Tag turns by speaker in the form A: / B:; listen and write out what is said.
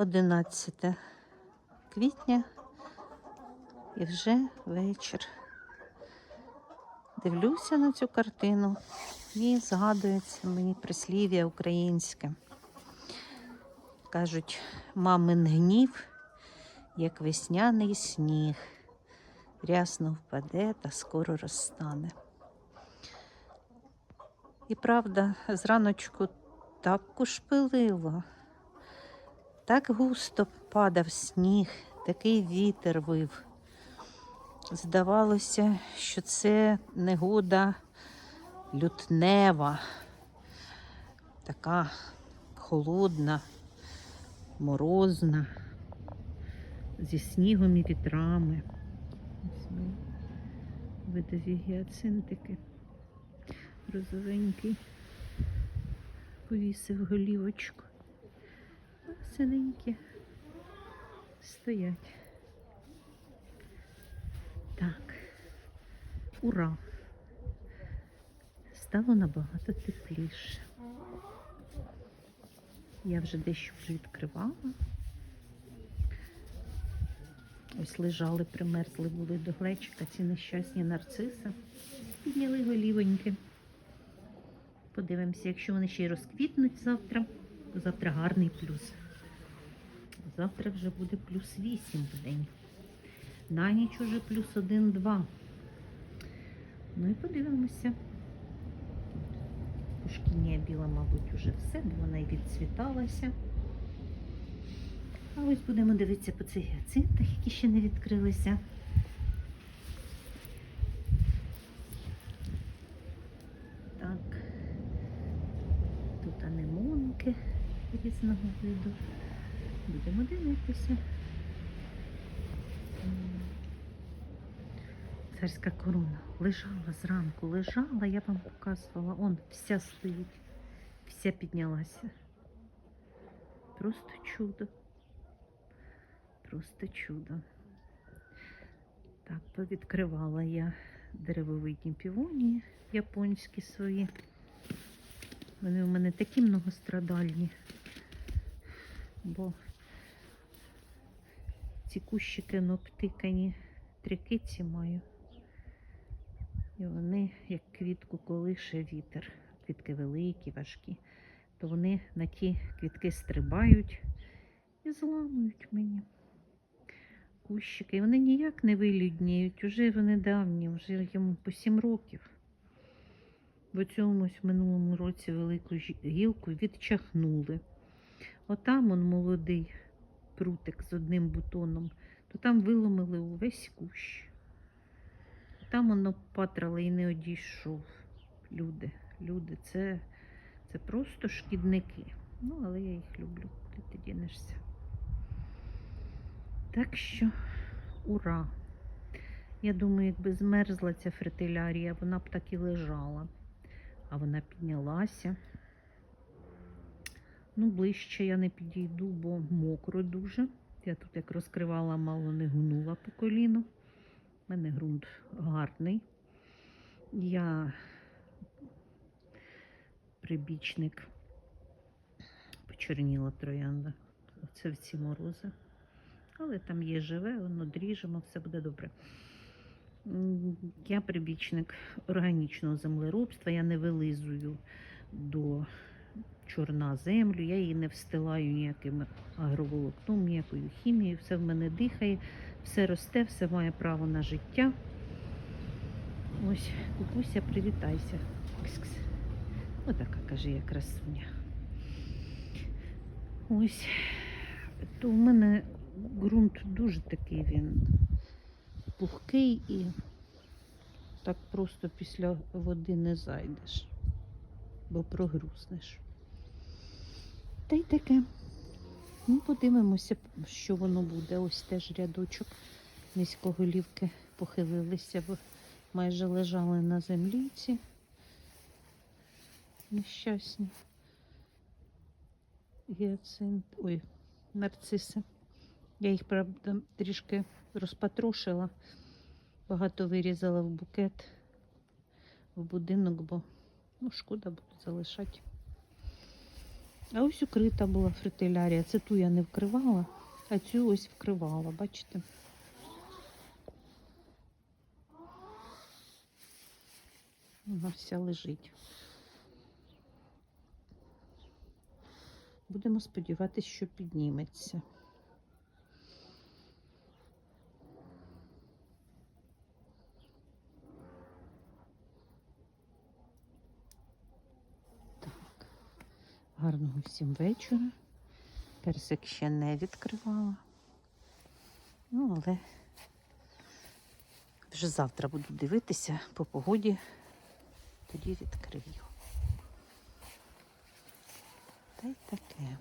A: 11 квітня і вже вечір. Дивлюся на цю картину і згадується мені прислів'я українське. Кажуть, мамин гнів, як весняний сніг, рясно впаде та скоро розтане. І правда, зраночку так кушпилило, так густо падав сніг, такий вітер вив. Здавалося, що це негода лютнева, така холодна, морозна, зі снігом і вітрами. Ось ми видові гіацинтики. Розовенький повісив голівочку. Синенькі стоять. Так, ура! Стало набагато тепліше. Я вже дещо відкривала. Ось лежали, примерзли були до глечика ці нещасні нарциси. Підняли голівоньки. Подивимося, якщо вони ще й розквітнуть завтра, завтра гарний плюс. Завтра вже буде плюс 8 в день. На ніч уже плюс 1-2. Ну і подивимося. Пушкінія біла, мабуть, уже все, бо вона і відцвіталася. А ось будемо дивитися по цих гіацинтах, які ще не відкрилися. Так. Тут анемонки різного виду. Будемо дивитися. Царська корона. Лежала зранку, лежала, я вам показувала. Он вся стоїть, вся піднялася. Просто чудо. Просто чудо. Так, повідкривала я деревовидні півонії японські свої. Вони у мене такі многострадальні, бо ці кущики обтикані, три киці маю. І вони, як квітку колише вітер, квітки великі, важкі, то вони на ті квітки стрибають і зламують мені кущики. І вони ніяк не вилюдніють, уже вони давні, вже йому по сім років. В цьому минулому році велику гілку відчахнули. Отам он молодий прутик з одним бутоном, то там виломили увесь кущ. Там воно патрало і не одійшов. Люди, люди, це, це просто шкідники. Ну, але я їх люблю, куди ти дінешся. Так що, ура! Я думаю, якби змерзла ця фритилярія, вона б так і лежала. А вона піднялася. Ну, ближче я не підійду, бо мокро дуже. Я тут як розкривала, мало не гнула по коліну. У мене ґрунт гарний. Я прибічник почерніла троянда. Оце в ці морози. Але там є живе, воно дріжемо, все буде добре. Я прибічник органічного землеробства, я не вилизую до чорна землю, я її не встилаю ніяким агроволокном, ніякою хімією, все в мене дихає, все росте, все має право на життя. Ось, кукуся, привітайся. Кс-кс. Отака каже я красуня. Ось, то в мене ґрунт дуже такий він пухкий і так просто після води не зайдеш, бо прогрузнеш. Та й таке. Ну, подивимося, що воно буде. Ось теж рядочок низькоголівки похилилися, майже лежали на землі нещасні. Гіацинт, ой, нарциси. Я їх, правда, трішки розпатрошила, багато вирізала в букет, в будинок, бо ну, шкода буду залишати. А ось укрита була фритилярія. Це ту я не вкривала, а цю ось вкривала, бачите? Вона вся лежить. Будемо сподіватися, що підніметься. Гарного всім вечора. Персик ще не відкривала. Ну, але вже завтра буду дивитися по погоді, тоді відкрию. Та й таке.